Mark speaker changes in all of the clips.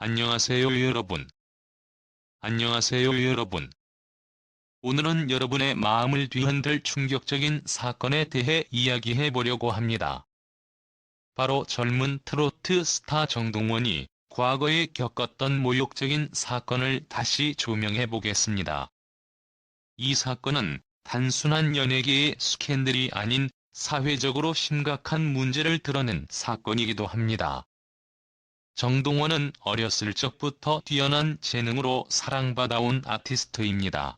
Speaker 1: 안녕하세요 여러분. 안녕하세요 여러분. 오늘은 여러분의 마음을 뒤흔들 충격적인 사건에 대해 이야기해 보려고 합니다. 바로 젊은 트로트 스타 정동원이 과거에 겪었던 모욕적인 사건을 다시 조명해 보겠습니다. 이 사건은 단순한 연예계의 스캔들이 아닌 사회적으로 심각한 문제를 드러낸 사건이기도 합니다. 정동원은 어렸을 적부터 뛰어난 재능으로 사랑받아온 아티스트입니다.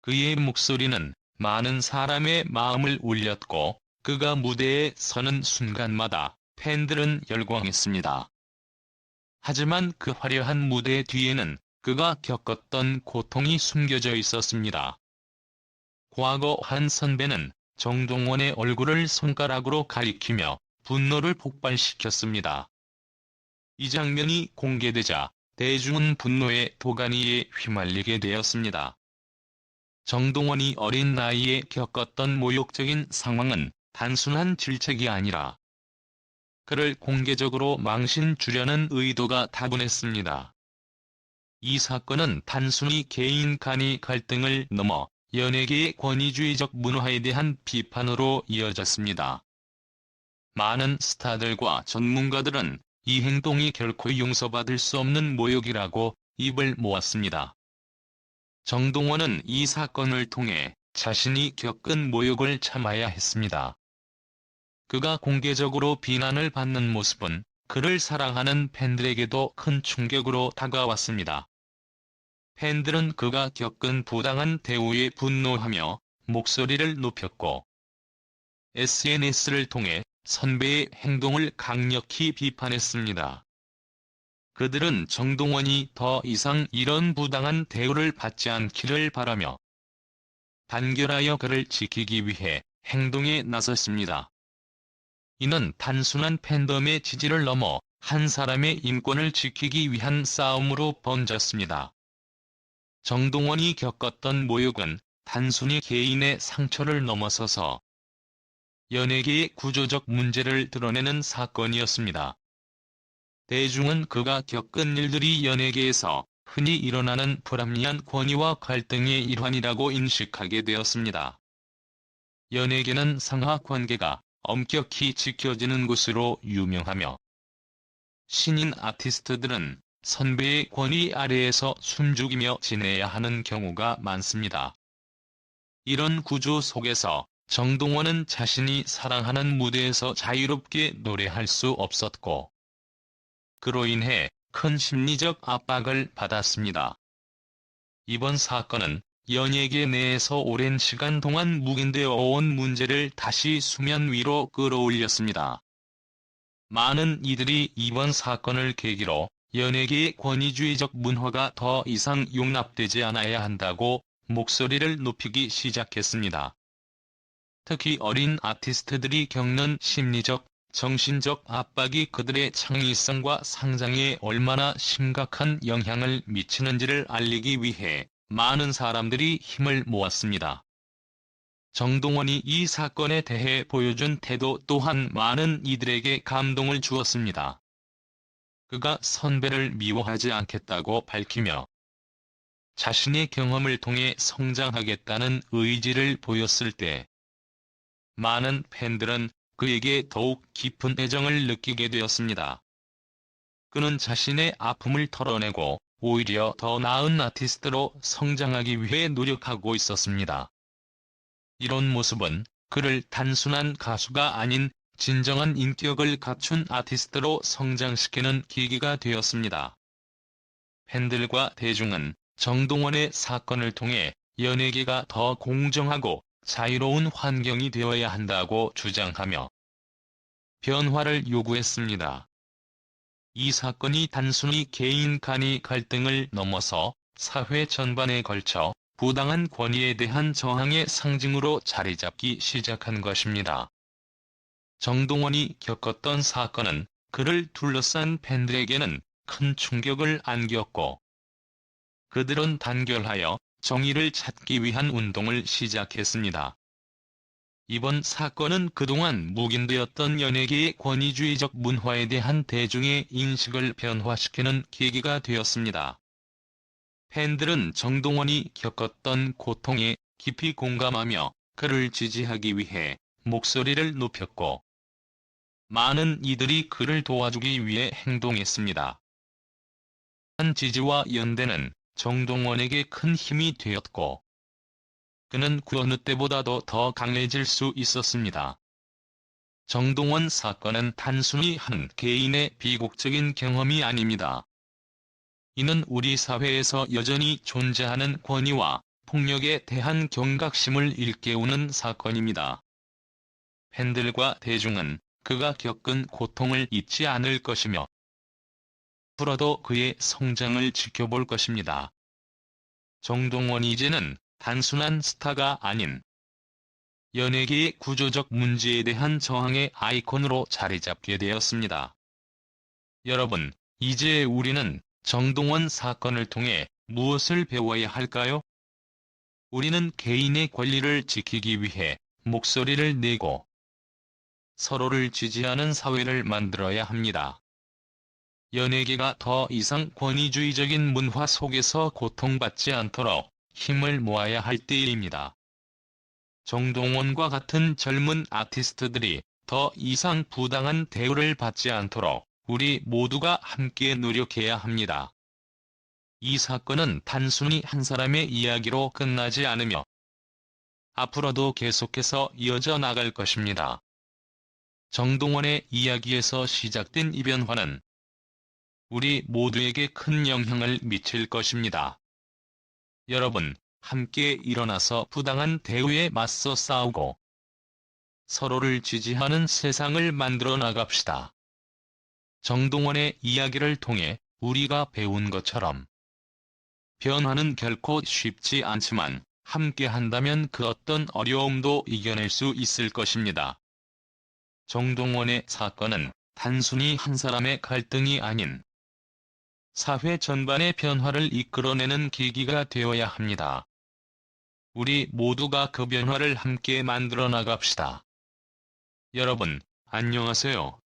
Speaker 1: 그의 목소리는 많은 사람의 마음을 울렸고 그가 무대에 서는 순간마다 팬들은 열광했습니다. 하지만 그 화려한 무대 뒤에는 그가 겪었던 고통이 숨겨져 있었습니다. 과거 한 선배는 정동원의 얼굴을 손가락으로 가리키며 분노를 폭발시켰습니다. 이 장면이 공개되자 대중은 분노의 도가니에 휘말리게 되었습니다. 정동원이 어린 나이에 겪었던 모욕적인 상황은 단순한 질책이 아니라 그를 공개적으로 망신 주려는 의도가 다분했습니다. 이 사건은 단순히 개인 간의 갈등을 넘어 연예계의 권위주의적 문화에 대한 비판으로 이어졌습니다. 많은 스타들과 전문가들은 이 행동이 결코 용서받을 수 없는 모욕이라고 입을 모았습니다. 정동원은 이 사건을 통해 자신이 겪은 모욕을 참아야 했습니다. 그가 공개적으로 비난을 받는 모습은 그를 사랑하는 팬들에게도 큰 충격으로 다가왔습니다. 팬들은 그가 겪은 부당한 대우에 분노하며 목소리를 높였고 SNS를 통해 선배의 행동을 강력히 비판했습니다. 그들은 정동원이 더 이상 이런 부당한 대우를 받지 않기를 바라며 단결하여 그를 지키기 위해 행동에 나섰습니다. 이는 단순한 팬덤의 지지를 넘어 한 사람의 인권을 지키기 위한 싸움으로 번졌습니다. 정동원이 겪었던 모욕은 단순히 개인의 상처를 넘어서서 연예계의 구조적 문제를 드러내는 사건이었습니다. 대중은 그가 겪은 일들이 연예계에서 흔히 일어나는 불합리한 권위와 갈등의 일환이라고 인식하게 되었습니다. 연예계는 상하 관계가 엄격히 지켜지는 곳으로 유명하며 신인 아티스트들은 선배의 권위 아래에서 숨죽이며 지내야 하는 경우가 많습니다. 이런 구조 속에서 정동원은 자신이 사랑하는 무대에서 자유롭게 노래할 수 없었고 그로 인해 큰 심리적 압박을 받았습니다. 이번 사건은 연예계 내에서 오랜 시간 동안 묵인되어 온 문제를 다시 수면 위로 끌어올렸습니다. 많은 이들이 이번 사건을 계기로 연예계의 권위주의적 문화가 더 이상 용납되지 않아야 한다고 목소리를 높이기 시작했습니다. 특히 어린 아티스트들이 겪는 심리적, 정신적 압박이 그들의 창의성과 상장에 얼마나 심각한 영향을 미치는지를 알리기 위해 많은 사람들이 힘을 모았습니다. 정동원이 이 사건에 대해 보여준 태도 또한 많은 이들에게 감동을 주었습니다. 그가 선배를 미워하지 않겠다고 밝히며 자신의 경험을 통해 성장하겠다는 의지를 보였을 때 많은 팬들은 그에게 더욱 깊은 애정을 느끼게 되었습니다. 그는 자신의 아픔을 털어내고 오히려 더 나은 아티스트로 성장하기 위해 노력하고 있었습니다. 이런 모습은 그를 단순한 가수가 아닌 진정한 인격을 갖춘 아티스트로 성장시키는 계기가 되었습니다. 팬들과 대중은 정동원의 사건을 통해 연예계가 더 공정하고 자유로운 환경이 되어야 한다고 주장하며 변화를 요구했습니다. 이 사건이 단순히 개인 간의 갈등을 넘어서 사회 전반에 걸쳐 부당한 권위에 대한 저항의 상징으로 자리 잡기 시작한 것입니다. 정동원이 겪었던 사건은 그를 둘러싼 팬들에게는 큰 충격을 안겼고 그들은 단결하여 정의를 찾기 위한 운동을 시작했습니다. 이번 사건은 그동안 묵인되었던 연예계의 권위주의적 문화에 대한 대중의 인식을 변화시키는 계기가 되었습니다. 팬들은 정동원이 겪었던 고통에 깊이 공감하며 그를 지지하기 위해 목소리를 높였고 많은 이들이 그를 도와주기 위해 행동했습니다. 한 지지와 연대는 정동원에게 큰 힘이 되었고 그는 그 어느 때보다도 더 강해질 수 있었습니다. 정동원 사건은 단순히 한 개인의 비극적인 경험이 아닙니다. 이는 우리 사회에서 여전히 존재하는 권위와 폭력에 대한 경각심을 일깨우는 사건입니다. 팬들과 대중은 그가 겪은 고통을 잊지 않을 것이며 앞으로도 그의 성장을 지켜볼 것입니다. 정동원 이제는 단순한 스타가 아닌 연예계의 구조적 문제에 대한 저항의 아이콘으로 자리 잡게 되었습니다. 여러분, 이제 우리는 정동원 사건을 통해 무엇을 배워야 할까요? 우리는 개인의 권리를 지키기 위해 목소리를 내고 서로를 지지하는 사회를 만들어야 합니다. 연예계가 더 이상 권위주의적인 문화 속에서 고통받지 않도록 힘을 모아야 할 때입니다. 정동원과 같은 젊은 아티스트들이 더 이상 부당한 대우를 받지 않도록 우리 모두가 함께 노력해야 합니다. 이 사건은 단순히 한 사람의 이야기로 끝나지 않으며 앞으로도 계속해서 이어져 나갈 것입니다. 정동원의 이야기에서 시작된 이 변화는 우리 모두에게 큰 영향을 미칠 것입니다. 여러분, 함께 일어나서 부당한 대우에 맞서 싸우고 서로를 지지하는 세상을 만들어 나갑시다. 정동원의 이야기를 통해 우리가 배운 것처럼 변화는 결코 쉽지 않지만 함께 한다면 그 어떤 어려움도 이겨낼 수 있을 것입니다. 정동원의 사건은 단순히 한 사람의 갈등이 아닌 사회 전반의 변화를 이끌어내는 계기가 되어야 합니다. 우리 모두가 그 변화를 함께 만들어 나갑시다. 여러분, 안녕하세요.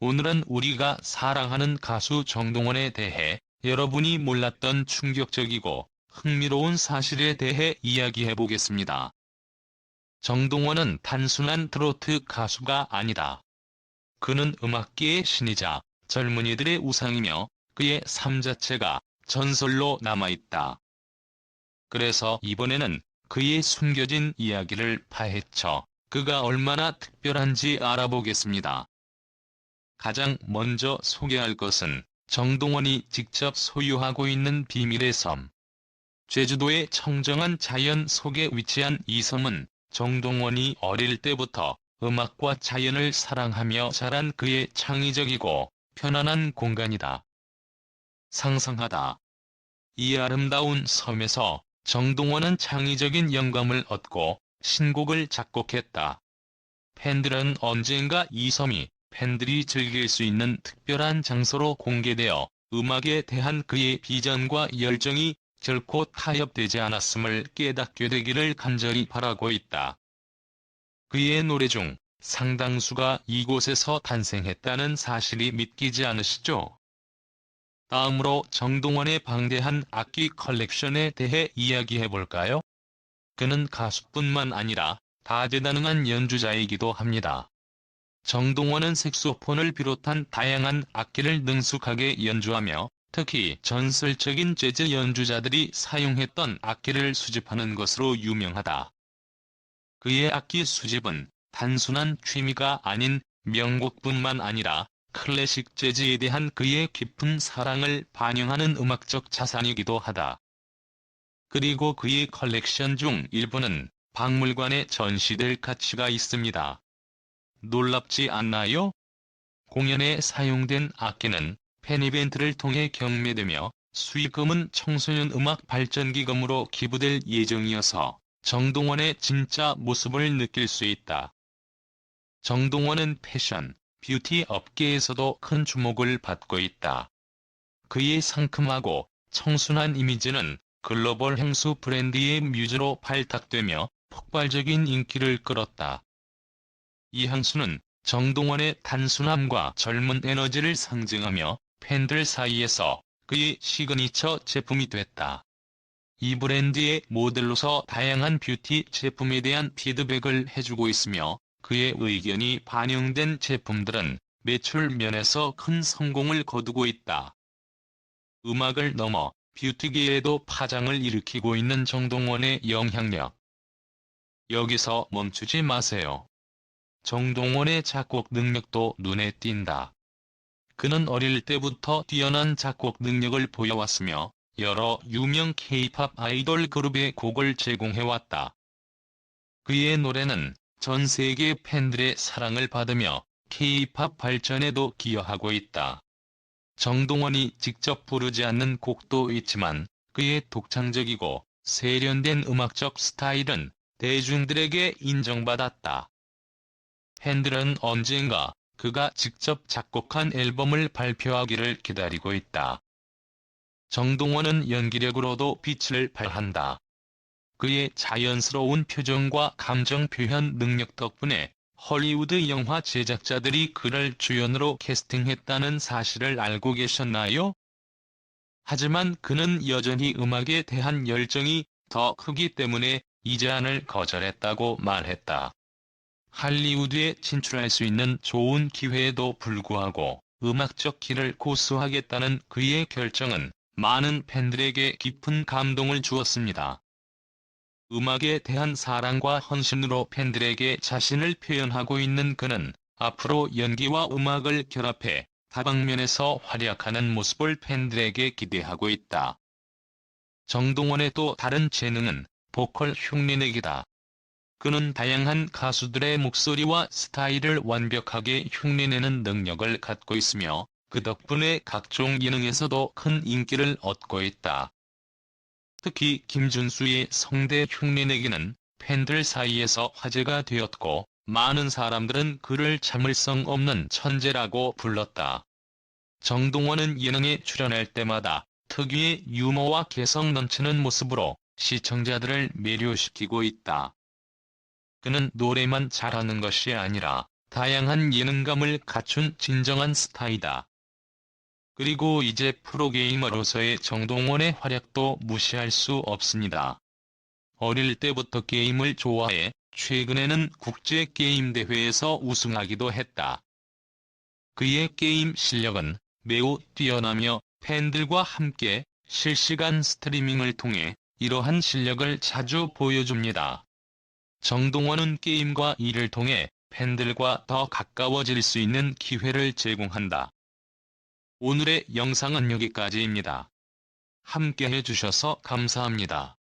Speaker 1: 오늘은 우리가 사랑하는 가수 정동원에 대해 여러분이 몰랐던 충격적이고 흥미로운 사실에 대해 이야기해 보겠습니다. 정동원은 단순한 트로트 가수가 아니다. 그는 음악계의 신이자 젊은이들의 우상이며 그의 삶 자체가 전설로 남아있다. 그래서 이번에는 그의 숨겨진 이야기를 파헤쳐 그가 얼마나 특별한지 알아보겠습니다. 가장 먼저 소개할 것은 정동원이 직접 소유하고 있는 비밀의 섬. 제주도의 청정한 자연 속에 위치한 이 섬은 정동원이 어릴 때부터 음악과 자연을 사랑하며 자란 그의 창의적이고 편안한 공간이다. 상상하다. 이 아름다운 섬에서 정동원은 창의적인 영감을 얻고 신곡을 작곡했다. 팬들은 언젠가 이 섬이 팬들이 즐길 수 있는 특별한 장소로 공개되어 음악에 대한 그의 비전과 열정이 결코 타협되지 않았음을 깨닫게 되기를 간절히 바라고 있다. 그의 노래 중 상당수가 이곳에서 탄생했다는 사실이 믿기지 않으시죠? 다음으로 정동원의 방대한 악기 컬렉션에 대해 이야기해 볼까요? 그는 가수뿐만 아니라 다재다능한 연주자이기도 합니다. 정동원은 색소폰을 비롯한 다양한 악기를 능숙하게 연주하며 특히 전설적인 재즈 연주자들이 사용했던 악기를 수집하는 것으로 유명하다. 그의 악기 수집은 단순한 취미가 아닌 명곡뿐만 아니라 클래식 재즈에 대한 그의 깊은 사랑을 반영하는 음악적 자산이기도 하다. 그리고 그의 컬렉션 중 일부는 박물관에 전시될 가치가 있습니다. 놀랍지 않나요? 공연에 사용된 악기는 팬 이벤트를 통해 경매되며 수익금은 청소년 음악 발전기금으로 기부될 예정이어서 정동원의 진짜 모습을 느낄 수 있다. 정동원은 패션, 뷰티 업계에서도 큰 주목을 받고 있다. 그의 상큼하고 청순한 이미지는 글로벌 향수 브랜드의 뮤즈로 발탁되며 폭발적인 인기를 끌었다. 이항수는 정동원의 단순함과 젊은 에너지를 상징하며 팬들 사이에서 그의 시그니처 제품이 됐다. 이 브랜드의 모델로서 다양한 뷰티 제품에 대한 피드백을 해주고 있으며 그의 의견이 반영된 제품들은 매출 면에서 큰 성공을 거두고 있다. 음악을 넘어 뷰티계에도 파장을 일으키고 있는 정동원의 영향력. 여기서 멈추지 마세요. 정동원의 작곡 능력도 눈에 띈다. 그는 어릴 때부터 뛰어난 작곡 능력을 보여왔으며 여러 유명 K-팝 아이돌 그룹의 곡을 제공해왔다. 그의 노래는 전 세계 팬들의 사랑을 받으며 K-팝 발전에도 기여하고 있다. 정동원이 직접 부르지 않는 곡도 있지만 그의 독창적이고 세련된 음악적 스타일은 대중들에게 인정받았다. 팬들은 언젠가 그가 직접 작곡한 앨범을 발표하기를 기다리고 있다. 정동원은 연기력으로도 빛을 발한다. 그의 자연스러운 표정과 감정 표현 능력 덕분에 헐리우드 영화 제작자들이 그를 주연으로 캐스팅했다는 사실을 알고 계셨나요? 하지만 그는 여전히 음악에 대한 열정이 더 크기 때문에 이 제안을 거절했다고 말했다. 할리우드에 진출할 수 있는 좋은 기회에도 불구하고 음악적 길을 고수하겠다는 그의 결정은 많은 팬들에게 깊은 감동을 주었습니다. 음악에 대한 사랑과 헌신으로 팬들에게 자신을 표현하고 있는 그는 앞으로 연기와 음악을 결합해 다방면에서 활약하는 모습을 팬들에게 기대하고 있다. 정동원의 또 다른 재능은 보컬 흉내내기다. 그는 다양한 가수들의 목소리와 스타일을 완벽하게 흉내내는 능력을 갖고 있으며 그 덕분에 각종 예능에서도 큰 인기를 얻고 있다. 특히 김준수의 성대 흉내내기는 팬들 사이에서 화제가 되었고 많은 사람들은 그를 참을성 없는 천재라고 불렀다. 정동원은 예능에 출연할 때마다 특유의 유머와 개성 넘치는 모습으로 시청자들을 매료시키고 있다. 그는 노래만 잘하는 것이 아니라 다양한 예능감을 갖춘 진정한 스타이다. 그리고 이제 프로게이머로서의 정동원의 활약도 무시할 수 없습니다. 어릴 때부터 게임을 좋아해 최근에는 국제게임대회에서 우승하기도 했다. 그의 게임 실력은 매우 뛰어나며 팬들과 함께 실시간 스트리밍을 통해 이러한 실력을 자주 보여줍니다. 정동원은 게임과 이를 통해 팬들과 더 가까워질 수 있는 기회를 제공한다. 오늘의 영상은 여기까지입니다. 함께 해주셔서 감사합니다.